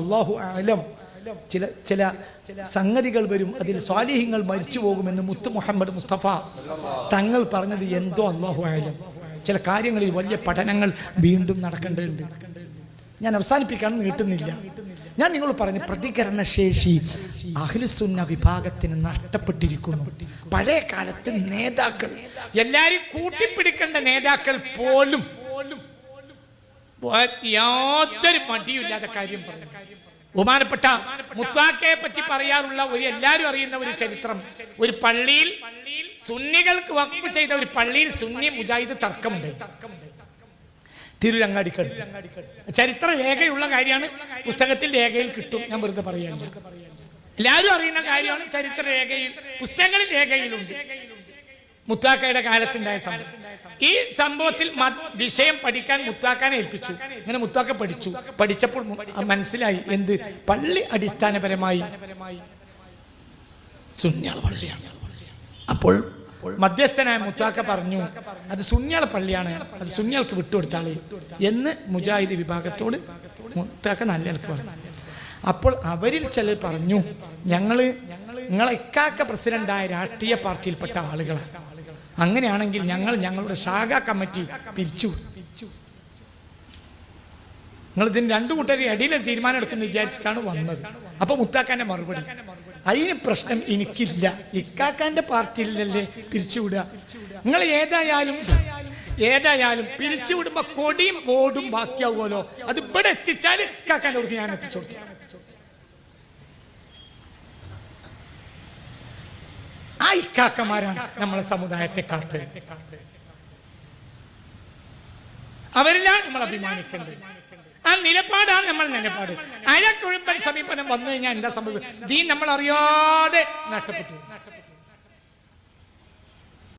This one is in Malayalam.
അള്ളാഹു ആലം ചില ചില സംഗതികൾ വരും. അതിൽ സ്വാലിഹ്യങ്ങൾ മരിച്ചു പോകുമെന്ന് മുത്ത് മുഹമ്മദ് മുസ്തഫ തങ്ങൾ പറഞ്ഞത് എന്തോ അള്ളാഹു ആലം ചില കാര്യങ്ങളിൽ വലിയ പഠനങ്ങൾ വീണ്ടും നടക്കേണ്ടതുണ്ട്. ഞാൻ അവസാനിപ്പിക്കാൻ നീട്ടുന്നില്ല ഞാൻ നിങ്ങൾ പറഞ്ഞ പ്രതികരണ ശേഷി അഖിലുസുന്ന വിഭാഗത്തിന് നഷ്ടപ്പെട്ടിരിക്കുന്നു. പഴയ കാലത്ത് നേതാക്കൾ എല്ലാരും കൂട്ടിപ്പിടിക്കേണ്ട നേതാക്കൾ പോലും യാതൊരു മടിയില്ലാതെ കാര്യം പറഞ്ഞു. ബഹുമാനപ്പെട്ട മുത്താക്കയെ പറ്റി പറയാറുള്ള ഒരു എല്ലാവരും അറിയുന്ന ഒരു ചരിത്രം. ഒരു പള്ളിയിൽ സുന്നികൾക്ക് വകുപ്പ് ചെയ്ത ഒരു പള്ളിയിൽ സുന്നി മുജാഹിദ് തർക്കമുണ്ട്. തിരുരങ്ങാടിക്കടുത്ത്. ചരിത്ര രേഖയുള്ള കാര്യമാണ് പുസ്തകത്തിൽ രേഖയിൽ കിട്ടും. ഞാൻ വെറുതെ പറയല്ല എല്ലാവരും അറിയുന്ന കാര്യമാണ് ചരിത്ര രേഖയിൽ പുസ്തകങ്ങളിൽ രേഖയിലുണ്ട്. മുത്താക്കയുടെ കാലത്തുണ്ടായ സംഭവം. ഈ സംഭവത്തിൽ വിഷയം പഠിക്കാൻ മുത്താക്കാനെ ഏൽപ്പിച്ചു. അങ്ങനെ മുത്താക്ക പഠിച്ചു. പഠിച്ചപ്പോൾ മനസ്സിലായി എന്ത് പള്ളി അടിസ്ഥാനപരമായി അപ്പോൾ മധ്യസ്ഥനായ മുത്താക്ക പറഞ്ഞു അത് സുന്യാള പള്ളിയാണ്. അത് സുന്യാൾക്ക് വിട്ടുകൊടുത്താളെ എന്ന് മുജാഹിദ് വിഭാഗത്തോട് മുത്താക്ക നല്ല പറഞ്ഞു. അപ്പോൾ അവരിൽ ചിലർ പറഞ്ഞു ഞങ്ങൾ ഞങ്ങളെ ഇക്കാക്ക പ്രസിഡന്റായ രാഷ്ട്രീയ പാർട്ടിയിൽപ്പെട്ട ആളുകളാണ് അങ്ങനെയാണെങ്കിൽ ഞങ്ങൾ ഞങ്ങളുടെ ശാഖാ കമ്മിറ്റി പിരിച്ചു. നിങ്ങൾ ഇതിന് രണ്ടു കൂട്ടരും അടിയിൽ തീരുമാനം എടുക്കുന്നു വിചാരിച്ചിട്ടാണ് വന്നത്. അപ്പൊ മുത്താക്കാന്റെ മറുപടി. അതിന് പ്രശ്നം എനിക്കില്ല. ഇക്കാക്കാന്റെ പാർട്ടിയിലല്ലേ പിരിച്ചുവിടുക നിങ്ങൾ ഏതായാലും ഏതായാലും പിരിച്ചുവിടുമ്പോ കൊടിയും ബോർഡും ബാക്കിയാവുമല്ലോ. അത് ഇവിടെ എത്തിച്ചാൽ ഇക്കാക്കാന്റെ കൊടുക്കും ഞാൻ എത്തിച്ചു ഇക്കാക്കമാരാണ് നമ്മളെ സമുദായത്തെ കാത്ത്. അവരിലാണ് നമ്മൾ അഭിമാനിക്കേണ്ടത്. ആ നിലപാടാണ് നമ്മൾ നിലപാട്. അരക്കൊഴുമ്പൻ സമീപനം വന്നു കഴിഞ്ഞാൽ എന്താ സംഭവിക്കും ദീൻ നമ്മൾ അറിയാതെ നഷ്ടപ്പെട്ടു.